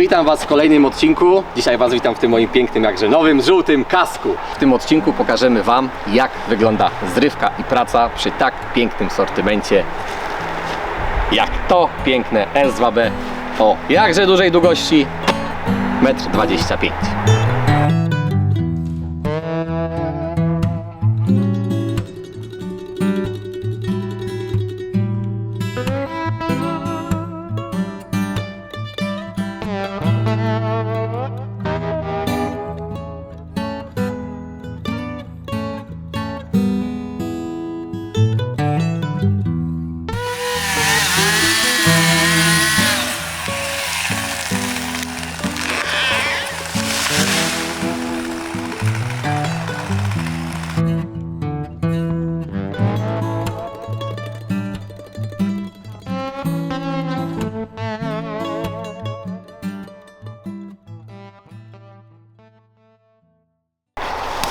Witam Was w kolejnym odcinku. Dzisiaj Was witam w tym moim pięknym, jakże nowym, żółtym kasku. W tym odcinku pokażemy Wam, jak wygląda zrywka i praca przy tak pięknym sortymencie jak to piękne S2B o jakże dużej długości 1,25 m.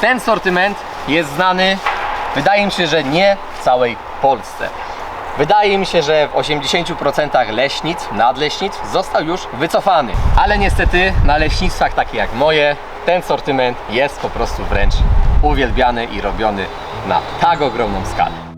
Ten sortyment jest znany, wydaje mi się, że nie w całej Polsce. Wydaje mi się, że w 80% leśnic, nadleśnic został już wycofany. Ale niestety na leśnictwach takie jak moje, ten sortyment jest po prostu wręcz uwielbiany i robiony na tak ogromną skalę.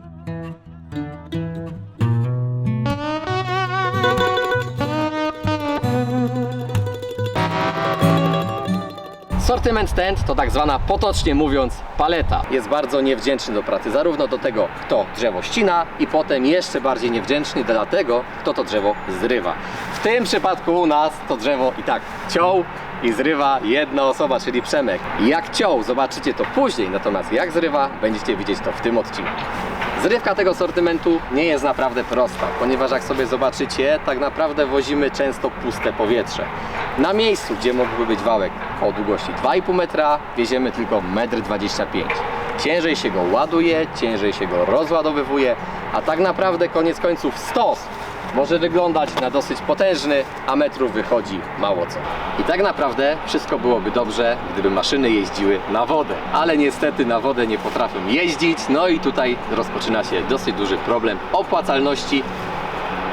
Sortyment ten to tak zwana potocznie mówiąc paleta. Jest bardzo niewdzięczny do pracy, zarówno do tego, kto drzewo ścina i potem jeszcze bardziej niewdzięczny dla tego, kto to drzewo zrywa. W tym przypadku u nas to drzewo i tak ciął i zrywa jedna osoba, czyli Przemek. Jak ciął, zobaczycie to później, natomiast jak zrywa, będziecie widzieć to w tym odcinku. Zrywka tego sortymentu nie jest naprawdę prosta, ponieważ jak sobie zobaczycie, tak naprawdę wozimy często puste powietrze. Na miejscu, gdzie mógłby być wałek o długości 2,5 metra, wieziemy tylko 1,25 m. Ciężej się go ładuje, ciężej się go rozładowywuje, a tak naprawdę koniec końców stos może wyglądać na dosyć potężny, a metrów wychodzi mało co. I tak naprawdę wszystko byłoby dobrze, gdyby maszyny jeździły na wodę. Ale niestety na wodę nie potrafią jeździć, no i tutaj rozpoczyna się dosyć duży problem opłacalności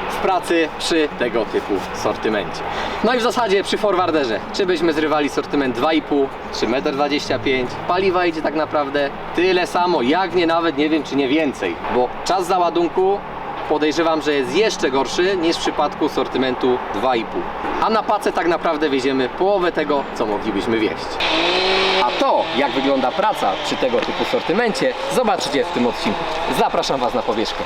w pracy przy tego typu sortymencie. No i w zasadzie przy forwarderze, czy byśmy zrywali sortyment 2,5 czy 1,25 m, paliwa idzie tak naprawdę tyle samo, jak nie nawet nie wiem czy nie więcej, bo czas załadunku podejrzewam, że jest jeszcze gorszy niż w przypadku sortymentu 2,5. A na pacę tak naprawdę wieziemy połowę tego, co moglibyśmy wieść. A to, jak wygląda praca przy tego typu sortymencie, zobaczycie w tym odcinku. Zapraszam Was na powierzchnię.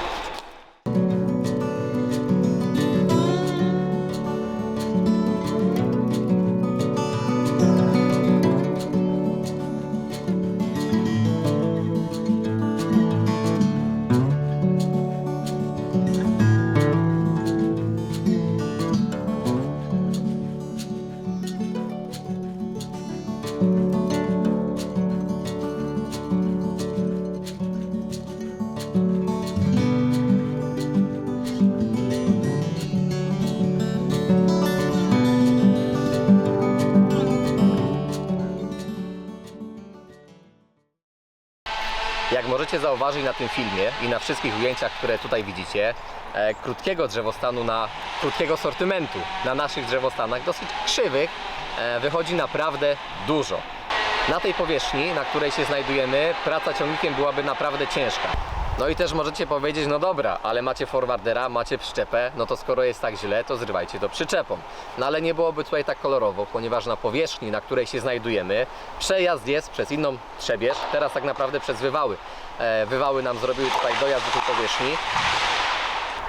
Możecie zauważyć na tym filmie i na wszystkich ujęciach, które tutaj widzicie, e, krótkiego drzewostanu na krótkiego sortymentu na naszych drzewostanach, dosyć krzywych, e, wychodzi naprawdę dużo. Na tej powierzchni, na której się znajdujemy, praca ciągnikiem byłaby naprawdę ciężka. No i też możecie powiedzieć, no dobra, ale macie forwardera, macie przyczepę, no to skoro jest tak źle, to zrywajcie to przyczepą. No ale nie byłoby tutaj tak kolorowo, ponieważ na powierzchni, na której się znajdujemy, przejazd jest przez inną trzebież, teraz tak naprawdę przez wywały. E, wywały nam zrobiły tutaj dojazd do tej powierzchni.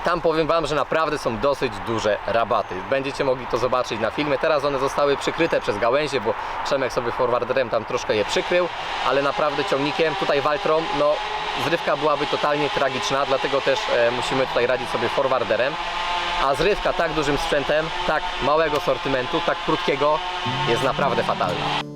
Tam powiem Wam, że naprawdę są dosyć duże rabaty. Będziecie mogli to zobaczyć na filmie. Teraz one zostały przykryte przez gałęzie, bo Przemek sobie forwarderem tam troszkę je przykrył, ale naprawdę ciągnikiem, tutaj Waltrą, no zrywka byłaby totalnie tragiczna, dlatego też e, musimy tutaj radzić sobie forwarderem. A zrywka tak dużym sprzętem, tak małego sortymentu, tak krótkiego jest naprawdę fatalna.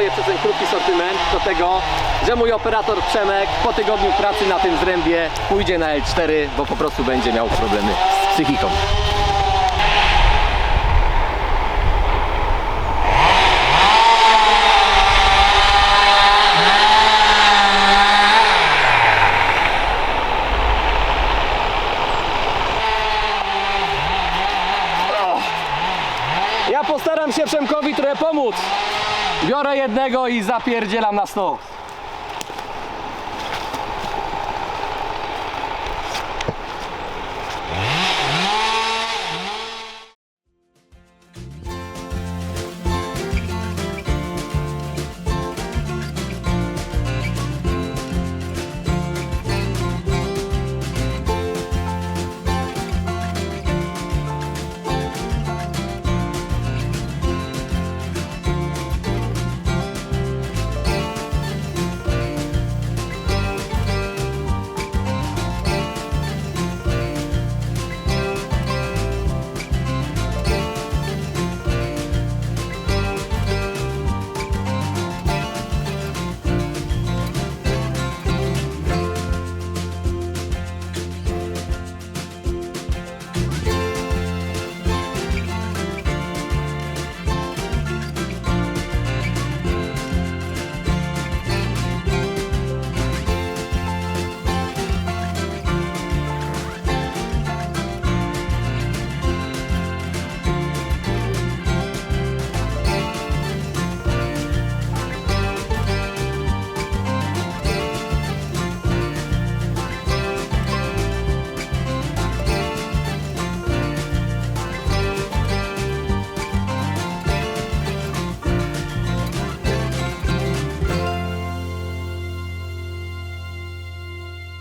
Boję przez ten krótki sortyment, to tego, że mój operator Przemek po tygodniu pracy na tym zrębie pójdzie na L4, bo po prostu będzie miał problemy z psychiką. Ja postaram się Przemkowi trochę pomóc. Biorę jednego i zapierdzielam na stół.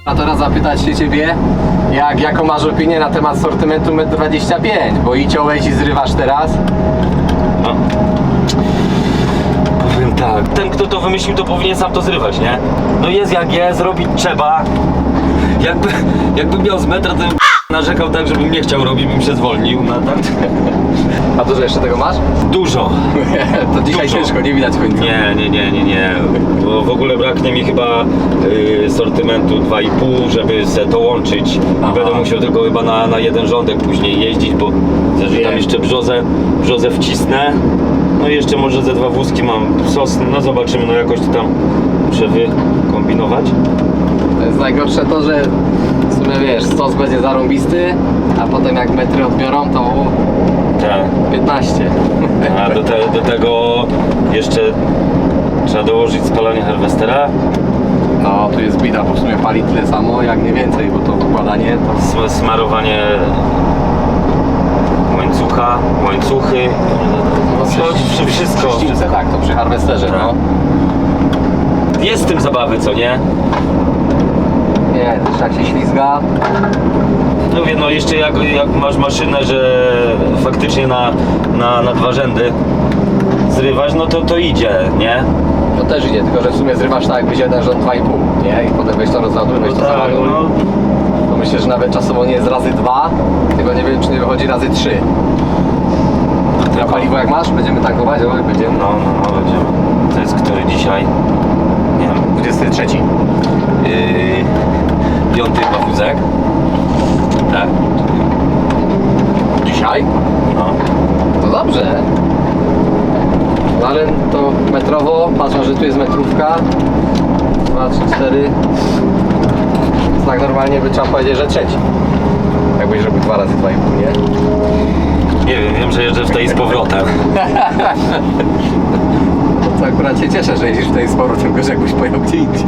A teraz zapytać się Ciebie, jak, jaką masz opinię na temat sortymentu 1,25 m, bo i ciąłeś i zrywasz teraz. No. Powiem tak, ten kto to wymyślił to powinien sam to zrywać, nie? No jest jak jest, robić trzeba. Jakby, jakby miał z metra, bym narzekał tak, żebym nie chciał robić, bym się zwolnił. No, tak. A dużo jeszcze tego masz? Dużo. to dzisiaj Dużo. ciężko, nie widać końca. Nie, nie, nie, nie, nie. Bo w ogóle braknie mi chyba y, sortymentu 2,5, żeby se to łączyć. Aha. Będę musiał tylko chyba na, na jeden rządek później jeździć, bo że tam Wiem. jeszcze brzozę, brzozę wcisnę. No i jeszcze może ze dwa wózki mam sosny, no zobaczymy, no jakoś to tam muszę wykombinować. To jest najgorsze to, że sumie wiesz, stos będzie zarąbisty, a potem jak metry odbiorą, to Tak. 15. A do, te, do tego jeszcze trzeba dołożyć spalanie harwestera, No, tu jest bida, bo w sumie pali tyle samo, jak nie więcej, bo to układanie to... sm- smarowanie łańcucha, łańcuchy. No, Przy- wszystko. Przy tak, to przy harwesterze, no. Jest w tym zabawy, co nie? Nie, też jak się ślizga, No wiem, no jeszcze jak, jak masz maszynę, że faktycznie na, na, na dwa rzędy zrywać, no to to idzie, nie? to też idzie, tylko że w sumie zrywasz tak jakbyś jeden rząd 2,5, nie? I potem weź to rozładuj, weź to tak, załaduj. no, To myślę, że nawet czasowo nie jest razy dwa, tylko nie wiem, czy nie wychodzi razy trzy. A tylko- paliwo jak masz? Będziemy tankować? Oj, będziemy. no, no, no, będziemy. To jest który dzisiaj? Nie wiem. 23. Yy, piąty chyba wózek. Tak? Dzisiaj? No. To dobrze. No ale to metrowo, patrzę, że tu jest metrówka. 2, 3, 4. Więc tak normalnie by trzeba powiedzieć, że trzeci. Jakbyś robił dwa razy 2,5, nie? Nie wiem, wiem, że jeżdżę w tej z powrotem. To akurat się cieszę, że jeździsz tutaj z powrotem, gorzej jakbyś pojechał gdzie indziej.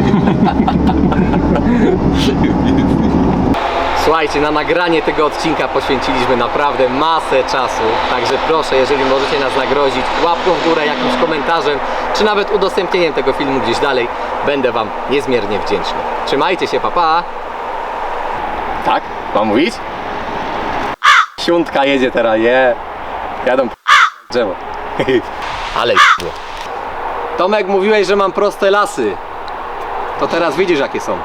Słuchajcie, na nagranie tego odcinka poświęciliśmy naprawdę masę czasu, także proszę, jeżeli możecie nas nagrodzić łapką w górę, jakimś komentarzem, czy nawet udostępnieniem tego filmu gdzieś dalej, będę Wam niezmiernie wdzięczny. Trzymajcie się, papa! Tak? Mam mówić? Siuntka jedzie teraz, je. Jadą p- drzewo. Ale j***ło. Tomek, mówiłeś, że mam proste lasy. To teraz widzisz, jakie są.